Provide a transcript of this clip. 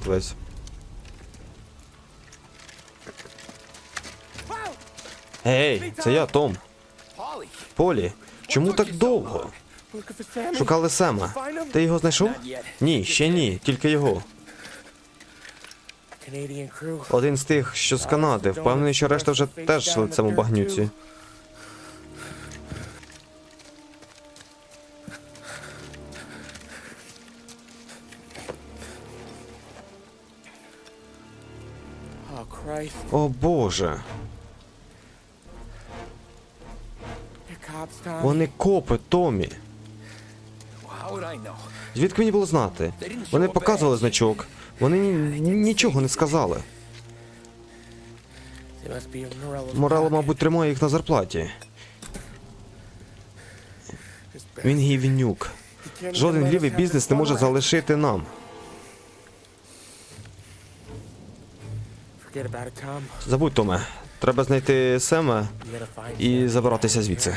запит весь. Ей, це я, Том. Полі, чому так довго? Шукали Сема. Ти його знайшов? Ні, ще ні, тільки його. Один з тих, що з Канади. Впевнений, що решта вже теж лицем у багнюці. О боже, вони копи, Томі. Звідки мені було знати? Вони показували значок. Вони нічого не сказали. Морело, мабуть, тримає їх на зарплаті. Він гівнюк. Жоден лівий бізнес не може залишити нам. Забудь, Томе. Треба знайти Сема і забиратися звідси.